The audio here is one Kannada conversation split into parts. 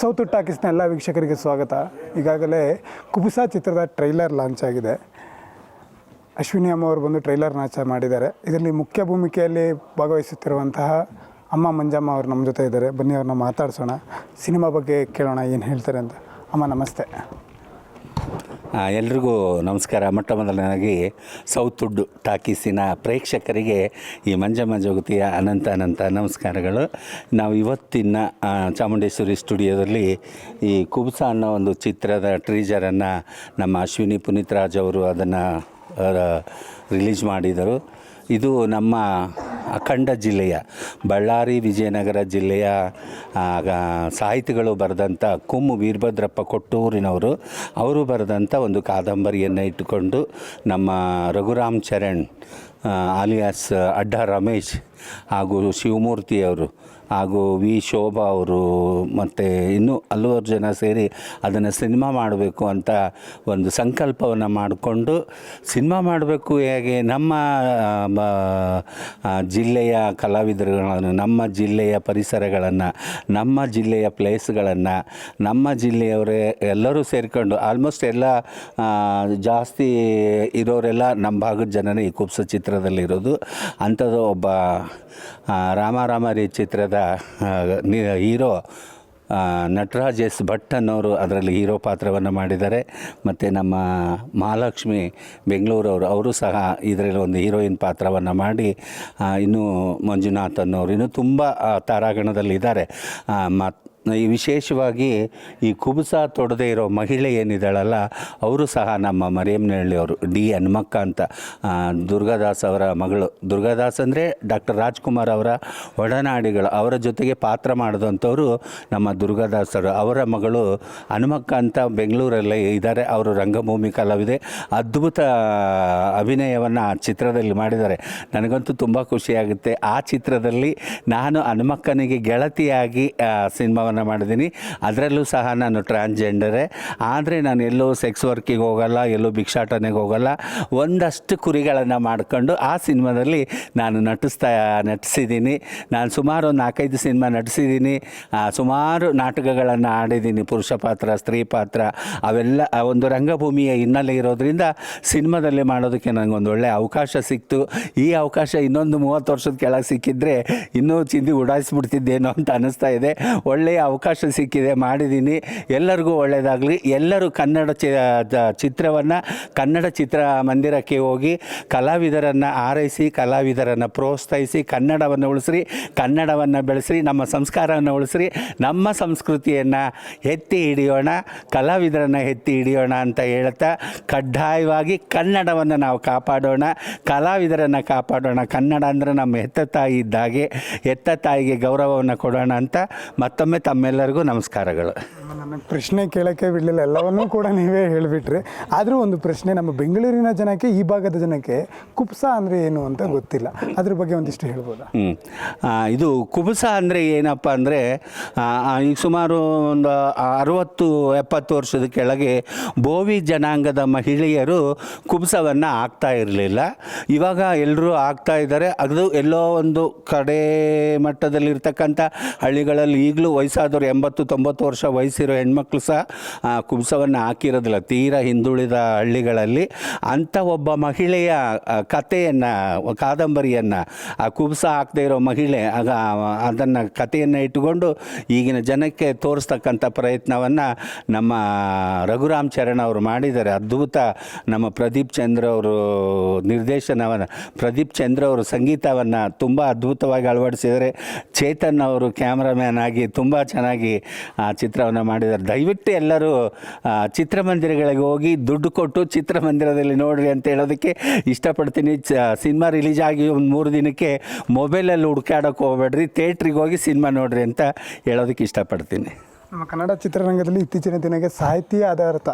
ಸೌತ್ ಟಾಕೀಸ್ನ ಎಲ್ಲ ವೀಕ್ಷಕರಿಗೆ ಸ್ವಾಗತ. ಈಗಾಗಲೇ ಕುಬುಸ ಚಿತ್ರದ ಟ್ರೈಲರ್ ಲಾಂಚ್ ಆಗಿದೆ. ಅಶ್ವಿನಿ ಅಮ್ಮ ಅವರು ಬಂದು ಟ್ರೈಲರ್ ನಾಚ ಮಾಡಿದ್ದಾರೆ. ಇದರಲ್ಲಿ ಮುಖ್ಯ ಭೂಮಿಕೆಯಲ್ಲಿ ಭಾಗವಹಿಸುತ್ತಿರುವಂತಹ ಅಮ್ಮ ಮಂಜಮ್ಮ ಅವರು ನಮ್ಮ ಜೊತೆ ಇದ್ದಾರೆ. ಬನ್ನಿ ಅವ್ರನ್ನ ಮಾತಾಡ್ಸೋಣ. ಸಿನಿಮಾ ಬಗ್ಗೆ ಕೇಳೋಣ, ಏನು ಹೇಳ್ತಾರೆ ಅಂತ. ಅಮ್ಮ, ನಮಸ್ತೆ. ಎಲ್ರಿಗೂ ನಮಸ್ಕಾರ. ಮೊಟ್ಟ ಮೊದಲನೇದಾಗಿ ಸೌತ್ ಉಡ್ಡು ಟಾಕೀಸಿನ ಪ್ರೇಕ್ಷಕರಿಗೆ ಈ ಮಂಜಮ್ಮ ಜೋಗತಿಯ ಅನಂತ ಅನಂತ ನಮಸ್ಕಾರಗಳು. ನಾವು ಇವತ್ತಿನ ಚಾಮುಂಡೇಶ್ವರಿ ಸ್ಟುಡಿಯೋದಲ್ಲಿ ಈ ಕುಬ್ಸ ಅನ್ನೋ ಒಂದು ಚಿತ್ರದ ಟ್ರೀಜರನ್ನು ನಮ್ಮ ಅಶ್ವಿನಿ ಪುನೀತ್ ರಾಜ್ ಅವರು ಅದನ್ನು ರಿಲೀಸ್ ಮಾಡಿದರು. ಇದು ನಮ್ಮ ಅಖಂಡ ಜಿಲ್ಲೆಯ ಬಳ್ಳಾರಿ, ವಿಜಯನಗರ ಜಿಲ್ಲೆಯ ಸಾಹಿತಿಗಳು ಬರೆದಂಥ ಕುಮ್ಮು ವೀರಭದ್ರಪ್ಪ ಕೊಟ್ಟೂರಿನವರು. ಅವರು ಬರೆದಂಥ ಒಂದು ಕಾದಂಬರಿಯನ್ನು ಇಟ್ಟುಕೊಂಡು ನಮ್ಮ ರಘುರಾಮ್ ಚರಣ್ ಅಲಿಯಾಸ್ ಅಡ್ಡ ರಮೇಶ್ ಹಾಗೂ ಶಿವಮೂರ್ತಿಯವರು ಹಾಗೂ ವಿ ಶೋಭಾ ಅವರು ಮತ್ತು ಇನ್ನೂ ಹಲವಾರು ಜನ ಸೇರಿ ಅದನ್ನು ಸಿನಿಮಾ ಮಾಡಬೇಕು ಅಂತ ಒಂದು ಸಂಕಲ್ಪವನ್ನು ಮಾಡಿಕೊಂಡು ಸಿನಿಮಾ ಮಾಡಬೇಕು ಹೇಗೆ ನಮ್ಮ ಜಿಲ್ಲೆಯ ಕಲಾವಿದರುಗಳನ್ನು, ನಮ್ಮ ಜಿಲ್ಲೆಯ ಪರಿಸರಗಳನ್ನು, ನಮ್ಮ ಜಿಲ್ಲೆಯ ಪ್ಲೇಸ್ಗಳನ್ನು, ನಮ್ಮ ಜಿಲ್ಲೆಯವರೇ ಎಲ್ಲರೂ ಸೇರಿಕೊಂಡು ಆಲ್ಮೋಸ್ಟ್ ಎಲ್ಲ ಜಾಸ್ತಿ ಇರೋರೆಲ್ಲ ನಮ್ಮ ಭಾಗದ ಜನನೇ ಈ ಕುಬ್ಸ ಚಿತ್ರದಲ್ಲಿರೋದು ಅಂಥದ್ದು ಒಬ್ಬ ರಾಮಾರಾಮರಿ ಚಿತ್ರದ ಹೀರೋ ನಟರಾಜ್ ಎಸ್ ಭಟ್ ಅನ್ನೋರು ಅದರಲ್ಲಿ ಹೀರೋ ಪಾತ್ರವನ್ನು ಮಾಡಿದ್ದಾರೆ. ಮತ್ತು ನಮ್ಮ ಮಹಾಲಕ್ಷ್ಮಿ ಬೆಂಗಳೂರವರು ಅವರು ಸಹ ಇದರಲ್ಲಿ ಒಂದು ಹೀರೋಯಿನ್ ಪಾತ್ರವನ್ನು ಮಾಡಿ ಇನ್ನೂ ಮಂಜುನಾಥ್ ಅನ್ನೋರು ಇನ್ನೂ ತುಂಬ ತಾರಾಗಣದಲ್ಲಿದ್ದಾರೆ. ಮತ್ತು ಈ ವಿಶೇಷವಾಗಿ ಈ ಕುಬುಸ ತೊಡದೇ ಇರೋ ಮಹಿಳೆ ಏನಿದ್ದಾಳಲ್ಲ, ಅವರು ಸಹ ನಮ್ಮ ಮರಿಯಮ್ಮನಹಳ್ಳಿ ಅವರು, ಡಿ ಹನುಮಕ್ಕ ಅಂತ. ದುರ್ಗಾದಾಸ್ ಅವರ ಮಗಳು. ದುರ್ಗಾದಾಸ್ ಅಂದರೆ ಡಾಕ್ಟರ್ ರಾಜ್ಕುಮಾರ್ ಅವರ ಒಡನಾಡಿಗಳು. ಅವರ ಜೊತೆಗೆ ಪಾತ್ರ ಮಾಡಿದಂಥವರು ನಮ್ಮ ದುರ್ಗಾದಾಸರು ಅವರ. ಮಗಳು ಹನುಮಕ್ಕ ಅಂತ ಬೆಂಗಳೂರಲ್ಲಿ ಇದ್ದಾರೆ. ಅವರು ರಂಗಭೂಮಿ ಕಲಾವಿದೆ. ಅದ್ಭುತ ಅಭಿನಯವನ್ನು ಆ ಚಿತ್ರದಲ್ಲಿ ಮಾಡಿದ್ದಾರೆ. ನನಗಂತೂ ತುಂಬ ಖುಷಿಯಾಗುತ್ತೆ. ಆ ಚಿತ್ರದಲ್ಲಿ ನಾನು ಹನುಮಕ್ಕನಿಗೆ ಗೆಳತಿಯಾಗಿ ಸಿನಿಮಾವನ್ನು ಮಾಡಿದ್ದೀನಿ. ಅದರಲ್ಲೂ ಸಹ ನಾನು ಟ್ರಾನ್ಸ್ಜೆಂಡರೇ ಆದರೆ ನಾನು ಎಲ್ಲೂ ಸೆಕ್ಸ್ ವರ್ಕಿಗೆ ಹೋಗಲ್ಲ, ಎಲ್ಲೂ ಭಿಕ್ಷಾಟನೆಗೆ ಹೋಗಲ್ಲ. ಒಂದಷ್ಟು ಕುರಿಗಳನ್ನು ಮಾಡಿಕೊಂಡು ಆ ಸಿನಿಮಾದಲ್ಲಿ ನಾನು ನಟಿಸ್ತಾ, ನಟಿಸಿದ್ದೀನಿ. ನಾನು ಸುಮಾರು ಒಂದು ನಾಲ್ಕೈದು ಸಿನಿಮಾ ನಟಿಸಿದ್ದೀನಿ. ಸುಮಾರು ನಾಟಕಗಳನ್ನು ಆಡಿದ್ದೀನಿ. ಪುರುಷ ಪಾತ್ರ, ಸ್ತ್ರೀ ಪಾತ್ರ, ಅವೆಲ್ಲ ಒಂದು ರಂಗಭೂಮಿಯ ಹಿನ್ನೆಲೆ ಇರೋದ್ರಿಂದ ಸಿನಿಮಾದಲ್ಲಿ ಮಾಡೋದಕ್ಕೆ ನನಗೊಂದು ಒಳ್ಳೆಯ ಅವಕಾಶ ಸಿಕ್ತು. ಈ ಅವಕಾಶ ಇನ್ನೊಂದು ಮೂವತ್ತು ವರ್ಷದ ಕೆಳಗೆ ಸಿಕ್ಕಿದ್ರೆ ಇನ್ನೂ ಚಿಂದಿ ಉಡಾಯಿಸ್ಬಿಡ್ತಿದ್ದೇನೋ ಅಂತ ಅನ್ನಿಸ್ತಾ ಇದೆ. ಒಳ್ಳೆಯ ಅವಕಾಶ ಸಿಕ್ಕಿದೆ ಮಾಡಿದ್ದೀನಿ ಎಲ್ಲರಿಗೂ ಒಳ್ಳೆಯದಾಗಲಿ ಎಲ್ಲರೂ ಕನ್ನಡ ಚಿ ಚಿತ್ರವನ್ನು, ಕನ್ನಡ ಚಿತ್ರ ಮಂದಿರಕ್ಕೆ ಹೋಗಿ ಕಲಾವಿದರನ್ನು ಆರೈಸಿ ಕಲಾವಿದರನ್ನು ಪ್ರೋತ್ಸಾಹಿಸಿ, ಕನ್ನಡವನ್ನು ಉಳಿಸ್ರಿ, ಕನ್ನಡವನ್ನು ಬೆಳೆಸ್ರಿ, ನಮ್ಮ ಸಂಸ್ಕಾರವನ್ನು ಉಳಿಸ್ರಿ, ನಮ್ಮ ಸಂಸ್ಕೃತಿಯನ್ನು ಎತ್ತಿ ಹಿಡಿಯೋಣ, ಕಲಾವಿದರನ್ನು ಎತ್ತಿ ಹಿಡಿಯೋಣ ಅಂತ ಹೇಳ್ತಾ ಕಡ್ಡಾಯವಾಗಿ ಕನ್ನಡವನ್ನು ನಾವು ಕಾಪಾಡೋಣ, ಕಲಾವಿದರನ್ನು ಕಾಪಾಡೋಣ. ಕನ್ನಡ ಅಂದರೆ ನಮ್ಮ ಹೆತ್ತ ತಾಯಿ ಇದ್ದಾಗೆ, ಹೆತ್ತ ತಾಯಿಗೆ ಗೌರವವನ್ನು ಕೊಡೋಣ ಅಂತ ಮತ್ತೊಮ್ಮೆ ತಮ್ಮೆಲ್ಲರಿಗೂ ನಮಸ್ಕಾರಗಳು. ನಮಗೆ ಪ್ರಶ್ನೆ ಕೇಳೋಕ್ಕೆ ಬಿಡಲಿಲ್ಲ ಎಲ್ಲವನ್ನೂ ಕೂಡ ನೀವೇ ಹೇಳಿಬಿಟ್ರಿ. ಆದರೂ ಒಂದು ಪ್ರಶ್ನೆ ನಮ್ಮ ಬೆಂಗಳೂರಿನ ಜನಕ್ಕೆ ಈ ಭಾಗದ ಜನಕ್ಕೆ ಕುಪ್ಸ ಅಂದರೆ ಏನು ಅಂತ ಗೊತ್ತಿಲ್ಲ. ಅದ್ರ ಬಗ್ಗೆ ಒಂದಿಷ್ಟು ಹೇಳ್ಬೋದು? ಹ್ಮ್. ಆ, ಇದು ಕುಬುಸ ಅಂದರೆ ಏನಪ್ಪ ಅಂದರೆ ಈಗ ಸುಮಾರು ಒಂದು ಅರುವತ್ತು ಎಪ್ಪತ್ತು ವರ್ಷದ ಕೆಳಗೆ ಬೋವಿ ಜನಾಂಗದ ಮಹಿಳೆಯರು ಕುಬುಸವನ್ನು ಆಗ್ತಾ ಇರಲಿಲ್ಲ. ಇವಾಗ ಎಲ್ಲರೂ ಆಗ್ತಾ ಇದ್ದಾರೆ. ಅದು ಎಲ್ಲೋ ಒಂದು ಕಡೆ ಮಟ್ಟದಲ್ಲಿರ್ತಕ್ಕಂಥ ಹಳ್ಳಿಗಳಲ್ಲಿ ಈಗಲೂ ವಯಸ್ಸಾದವರು ಎಂಬತ್ತು ತೊಂಬತ್ತು ವರ್ಷ ವಯಸ್ಸಿರೋ ಹೆಣ್ಮಕ್ಳು ಸಹ ಆ, ಕುಬುಸವನ್ನು ಹಾಕಿರೋದಿಲ್ಲ. ತೀರಾ ಹಿಂದುಳಿದ ಹಳ್ಳಿಗಳಲ್ಲಿ ಅಂಥ ಒಬ್ಬ ಮಹಿಳೆಯ ಕಥೆಯನ್ನು ಕಾದಂಬರಿಯನ್ನು ಆ ಕುಬ್ಸ ಹಾಕದೇ ಇರೋ ಮಹಿಳೆ ಆಗ ಅದನ್ನು ಕಥೆಯನ್ನು ಇಟ್ಟುಕೊಂಡು ಈಗಿನ ಜನಕ್ಕೆ ತೋರಿಸ್ತಕ್ಕಂಥ ಪ್ರಯತ್ನವನ್ನು ನಮ್ಮ ರಘುರಾಮ್ ಚರಣ್ ಅವರು ಮಾಡಿದ್ದಾರೆ. ಅದ್ಭುತ ನಮ್ಮ ಪ್ರದೀಪ್ ಚಂದ್ರ ಅವರು ನಿರ್ದೇಶನವನ್ನು ಪ್ರದೀಪ್ ಚಂದ್ರ ಅವರು ಸಂಗೀತವನ್ನು ತುಂಬ ಅದ್ಭುತವಾಗಿ ಅಳವಡಿಸಿದರೆ ಚೇತನ್ ಅವರು ಕ್ಯಾಮ್ರಾಮ್ಯಾನ್ ಆಗಿ ತುಂಬ ಚೆನ್ನಾಗಿ, ಆ, ಚಿತ್ರವನ್ನು ಮಾಡಿದ್ದಾರೆ. ದಯವಿಟ್ಟು ಎಲ್ಲರೂ ಚಿತ್ರಮಂದಿರಗಳಿಗೆ ಹೋಗಿ ದುಡ್ಡು ಕೊಟ್ಟು ಚಿತ್ರಮಂದಿರದಲ್ಲಿ ನೋಡ್ರಿ ಅಂತ ಹೇಳೋದಕ್ಕೆ ಇಷ್ಟಪಡ್ತೀನಿ. ಚ, ಸಿನಿಮಾ ರಿಲೀಸ್ ಆಗಿ ಒಂದು ಮೂರು ದಿನಕ್ಕೆ ಮೊಬೈಲಲ್ಲಿ ಹುಡ್ಕಾಡೋಕೆ ಹೋಗ್ಬೇಡ್ರಿ. ಥಿಯೇಟ್ರಿಗೆ ಹೋಗಿ ಸಿನಿಮಾ ನೋಡ್ರಿ ಅಂತ ಹೇಳೋದಕ್ಕೆ ಇಷ್ಟಪಡ್ತೀನಿ. ನಮ್ಮ ಕನ್ನಡ ಚಿತ್ರರಂಗದಲ್ಲಿ ಇತ್ತೀಚಿನ ದಿನಕ್ಕೆ ಸಾಹಿತ್ಯ ಆಧಾರಿತ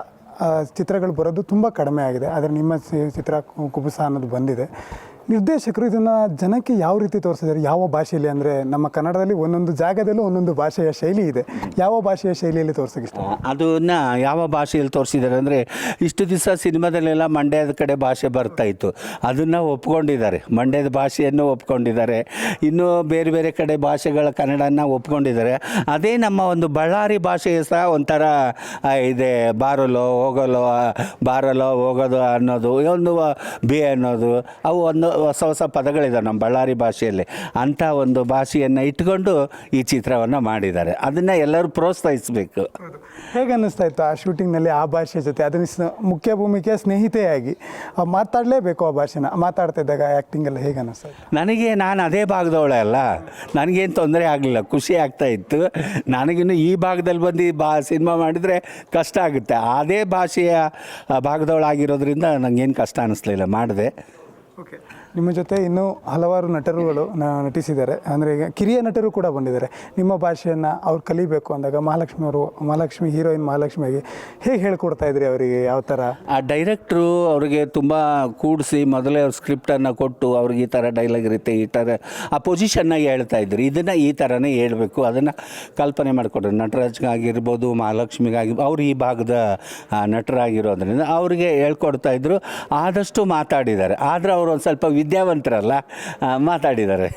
ಚಿತ್ರಗಳು ಬರೋದು ತುಂಬ ಕಡಿಮೆ ಆಗಿದೆ. ಆದರೆ ನಿಮ್ಮ ಚಿತ್ರ ಕುಬುಸ ಅನ್ನೋದು ಬಂದಿದೆ. ನಿರ್ದೇಶಕರು ಇದನ್ನು ಜನಕ್ಕೆ ಯಾವ ರೀತಿ ತೋರಿಸಿದ್ದಾರೆ? ಯಾವ ಭಾಷೆಯಲ್ಲಿ ಅಂದರೆ ನಮ್ಮ ಕನ್ನಡದಲ್ಲಿ ಒಂದೊಂದು ಜಾಗದಲ್ಲೂ ಒಂದೊಂದು ಭಾಷೆಯ ಶೈಲಿ ಇದೆ. ಯಾವ ಭಾಷೆಯ ಶೈಲಿಯಲ್ಲಿ ತೋರಿಸೋಕೆ ಇಷ್ಟ? ಅದನ್ನು ಯಾವ ಭಾಷೆಯಲ್ಲಿ ತೋರಿಸಿದ್ದಾರೆ ಅಂದರೆ ಇಷ್ಟು ದಿವಸ ಸಿನಿಮಾದಲ್ಲೆಲ್ಲ ಮಂಡ್ಯದ ಕಡೆ ಭಾಷೆ ಬರ್ತಾ ಇತ್ತು. ಅದನ್ನು ಒಪ್ಕೊಂಡಿದ್ದಾರೆ. ಮಂಡ್ಯದ ಭಾಷೆಯನ್ನು ಒಪ್ಕೊಂಡಿದ್ದಾರೆ. ಇನ್ನೂ ಬೇರೆ ಬೇರೆ ಕಡೆ ಭಾಷೆಗಳ ಕನ್ನಡನ ಒಪ್ಕೊಂಡಿದ್ದಾರೆ. ಅದೇ ನಮ್ಮ ಒಂದು ಬಳ್ಳಾರಿ ಭಾಷೆಯ ಸಹ ಒಂಥರ ಇದೆ. ಬಾರಲೋ ಹೋಗಲೋ ಬಾರಲೋ ಹೋಗೋದು ಅನ್ನೋದು, ಒಂದು ಬಿ ಅನ್ನೋದು, ಅವು ಒಂದು ಹೊಸ ಹೊಸ ಪದಗಳಿದ್ದಾವೆ ನಮ್ಮ ಬಳ್ಳಾರಿ ಭಾಷೆಯಲ್ಲಿ. ಅಂಥ ಒಂದು ಭಾಷೆಯನ್ನು ಇಟ್ಕೊಂಡು ಈ ಚಿತ್ರವನ್ನು ಮಾಡಿದ್ದಾರೆ. ಅದನ್ನು ಎಲ್ಲರೂ ಪ್ರೋತ್ಸಾಹಿಸಬೇಕು. ಹೇಗೆ ಅನ್ನಿಸ್ತಾ ಇತ್ತು ಆ ಶೂಟಿಂಗ್ನಲ್ಲಿ ಆ ಭಾಷೆ ಜೊತೆ? ಅದನ್ನ ಮುಖ್ಯ ಭೂಮಿಕೆಯ ಸ್ನೇಹಿತೆಯಾಗಿ ಮಾತಾಡಲೇಬೇಕು ಆ ಭಾಷೆನ. ಮಾತಾಡ್ತಾ ಇದ್ದಾಗ ಆ್ಯಕ್ಟಿಂಗ್ ಎಲ್ಲ ಹೇಗೆ ಅನ್ನಿಸ್ತಾ ಇತ್ತು? ನನಗೆ ನಾನು ಅದೇ ಭಾಗದವಳೆ ಅಲ್ಲ. ನನಗೇನು ತೊಂದರೆ ಆಗಲಿಲ್ಲ. ಖುಷಿ ಆಗ್ತಾ ಇತ್ತು. ನನಗಿನ್ನು ಈ ಭಾಗದಲ್ಲಿ ಬಂದು ಈ ಬಾ ಸಿನಿಮಾ ಮಾಡಿದರೆ ಕಷ್ಟ ಆಗುತ್ತೆ. ಅದೇ ಭಾಷೆಯ ಭಾಗದವಳಾಗಿರೋದ್ರಿಂದ ನನಗೇನು ಕಷ್ಟ ಅನ್ನಿಸ್ಲಿಲ್ಲ. ಮಾಡಿದೆ. ಓಕೆ ನಿಮ್ಮ ಜೊತೆ ಇನ್ನೂ ಹಲವಾರು ನಟರುಗಳು ನಟಿಸಿದ್ದಾರೆ. ಅಂದರೆ ಈಗ ಕಿರಿಯ ನಟರು ಕೂಡ ಬಂದಿದ್ದಾರೆ. ನಿಮ್ಮ ಭಾಷೆಯನ್ನು ಅವ್ರು ಕಲಿಬೇಕು ಅಂದಾಗ ಮಹಾಲಕ್ಷ್ಮಿ ಅವರು ಮಹಾಲಕ್ಷ್ಮಿ ಹೀರೋಯಿನ್ ಮಹಾಲಕ್ಷ್ಮಿಗೆ ಹೇಗೆ ಹೇಳ್ಕೊಡ್ತಾ ಇದ್ರಿ ಅವರಿಗೆ ಯಾವ ಥರ ಆ ಡೈರೆಕ್ಟ್ರು ಅವರಿಗೆ ತುಂಬ ಕೂಡಿಸಿ ಮೊದಲೇ ಅವ್ರ ಸ್ಕ್ರಿಪ್ಟನ್ನು ಕೊಟ್ಟು ಅವ್ರಿಗೆ ಈ ಥರ ಡೈಲಾಗ್ ಇರುತ್ತೆ ಈ ಥರ ಆ ಪೊಸಿಷನ್ನಾಗಿ ಹೇಳ್ತಾ ಇದ್ರು. ಇದನ್ನು ಈ ಥರನೇ ಹೇಳಬೇಕು. ಅದನ್ನು ಕಲ್ಪನೆ ಮಾಡಿಕೊಟ್ರು ನಟರಾಜ್ಗಾಗಿರ್ಬೋದು ಮಹಾಲಕ್ಷ್ಮಿಗಾಗಿ ಅವ್ರು ಈ ಭಾಗದ ಆ, ನಟರಾಗಿರೋದ್ರಿಂದ ಅವರಿಗೆ ಹೇಳ್ಕೊಡ್ತಾ ಇದ್ರು. ಆದಷ್ಟು ಮಾತಾಡಿದ್ದಾರೆ. ಆದರೆ ಅವರು ಒಂದು ಸ್ವಲ್ಪ ವಿದ್ಯಾವಂತರಲ್ಲ ಮಾತಾಡಿದ್ದಾರೆ.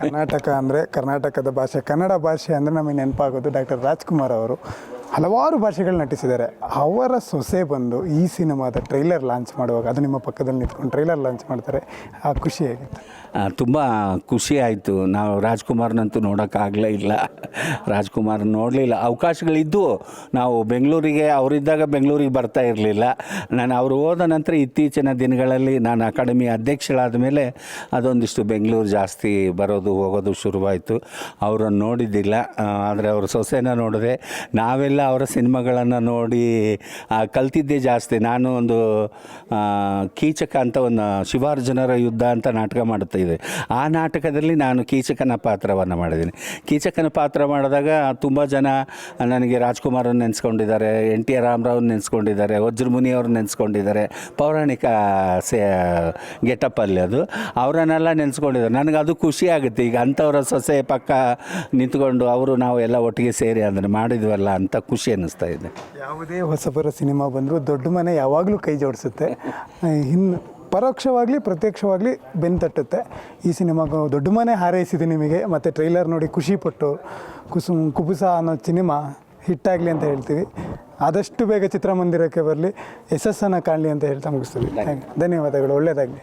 ಕರ್ನಾಟಕ ಅಂದರೆ ಕರ್ನಾಟಕದ ಭಾಷೆ, ಕನ್ನಡ ಭಾಷೆ ಅಂದರೆ ನಮಗೆ ನೆನಪಾಗೋದು ಡಾಕ್ಟರ್ ರಾಜ್ಕುಮಾರ್ ಅವರು ಹಲವಾರು ಭಾಷೆಗಳು ನಟಿಸಿದ್ದಾರೆ. ಅವರ ಸೊಸೆ ಬಂದು ಈ ಸಿನಿಮಾದ ಟ್ರೈಲರ್ ಲಾಂಚ್ ಮಾಡುವಾಗ, ಅದು ನಿಮ್ಮ ಪಕ್ಕದಲ್ಲಿ ನಿಂತ್ಕೊಂಡು ಟ್ರೈಲರ್ ಲಾಂಚ್ ಮಾಡ್ತಾರೆ, ಆ ಖುಷಿ ಹೇಗಿತ್ತು? ತುಂಬ ಖುಷಿ ಆಯಿತು. ನಾವು ರಾಜ್ಕುಮಾರ್ನಂತೂ ನೋಡೋಕ್ಕಾಗಲೇ ಇಲ್ಲ. ರಾಜ್ಕುಮಾರ್ ನೋಡಲಿಲ್ಲ. ಅವಕಾಶಗಳಿದ್ದು ನಾವು ಬೆಂಗಳೂರಿಗೆ, ಅವರಿದ್ದಾಗ ಬೆಂಗಳೂರಿಗೆ ಬರ್ತಾ ಇರಲಿಲ್ಲ. ನಾನು ಅವರು ಹೋದ ನಂತರ ಇತ್ತೀಚಿನ ದಿನಗಳಲ್ಲಿ ನಾನು ಅಕಾಡೆಮಿ ಅಧ್ಯಕ್ಷಳಾದ ಮೇಲೆ ಅದೊಂದಿಷ್ಟು ಬೆಂಗಳೂರು ಜಾಸ್ತಿ ಬರೋದು, ಹೋಗೋದು ಶುರುವಾಯಿತು. ಅವರನ್ನು ನೋಡಿದ್ದಿಲ್ಲ. ಆದರೆ ಅವ್ರ ಸೊಸೆನ ನೋಡಿದೆ. ನಾವೆಲ್ಲ ಅವರ ಸಿನಿಮಾಗಳನ್ನು ನೋಡಿ ಕಲ್ತಿದ್ದೇ ಜಾಸ್ತಿ. ನಾನು ಒಂದು ಕೀಚಕ ಅಂತ ಒಂದು ಶಿವಾರ್ಜುನರ ಯುದ್ಧ ಅಂತ ನಾಟಕ ಮಾಡುತ್ತಾ. ಇದೆ. ಆ ನಾಟಕದಲ್ಲಿ ನಾನು ಕೀಚಕನ ಪಾತ್ರವನ್ನು ಮಾಡಿದ್ದೀನಿ. ಕೀಚಕನ ಪಾತ್ರ ಮಾಡಿದಾಗ ತುಂಬ ಜನ ನನಗೆ ರಾಜ್ಕುಮಾರನ್ನು ನೆನೆಸ್ಕೊಂಡಿದ್ದಾರೆ, ಎನ್ ಟಿ ಆರ್ ರಾಮರಾವ್ ನೆನೆಸ್ಕೊಂಡಿದ್ದಾರೆ, ವಜ್ರಮುನಿ ಅವ್ರನ್ನ ನೆನೆಸ್ಕೊಂಡಿದ್ದಾರೆ, ಪೌರಾಣಿಕ ಸೇ ಗೆಟಪ್ಪಲ್ಲಿ ಅದು. ಅವರನ್ನೆಲ್ಲ ನೆನೆಸ್ಕೊಂಡಿದ್ದಾರೆ. ನನಗೆ ಅದು ಖುಷಿ ಆಗುತ್ತೆ. ಈಗ ಅಂಥವರ ಸೊಸೆ ಪಕ್ಕ ನಿಂತ್ಕೊಂಡು ಅವರು ನಾವು ಎಲ್ಲ ಒಟ್ಟಿಗೆ ಸೇರಿ ಅಂದರೆ ಮಾಡಿದ್ವಲ್ಲ ಅಂತ ಖುಷಿ ಅನ್ನಿಸ್ತಾ ಇದೆ. ಯಾವುದೇ ಹೊಸಬರ ಸಿನಿಮಾ ಬಂದರೂ ದೊಡ್ಡ ಮನೆ ಯಾವಾಗಲೂ ಕೈ ಜೋಡಿಸುತ್ತೆ. ಇನ್ನು ಪರೋಕ್ಷವಾಗಲಿ ಪ್ರತ್ಯಕ್ಷವಾಗಲಿ ಬೆನ್ನು ತಟ್ಟುತ್ತೆ. ಈ ಸಿನಿಮಾಗೂ ದೊಡ್ಡ ಮನೆ ಹಾರೈಸಿದೆ ನಿಮಗೆ ಮತ್ತು ಟ್ರೈಲರ್ ನೋಡಿ ಖುಷಿಪಟ್ಟು ಕುಸು ಕುಬುಸ ಅನ್ನೋ ಸಿನಿಮಾ ಹಿಟ್ಟಾಗಲಿ ಅಂತ ಹೇಳ್ತೀವಿ. ಆದಷ್ಟು ಬೇಗ ಚಿತ್ರಮಂದಿರಕ್ಕೆ ಬರಲಿ ಯಶಸ್ಸನ್ನು ಕಾಣಲಿ ಅಂತ ಹೇಳ್ತಾ ಮುಗಿಸ್ತೀವಿ. ಥ್ಯಾಂಕ್ ಯು ಧನ್ಯವಾದಗಳು ಒಳ್ಳೆಯದಾಗಲಿ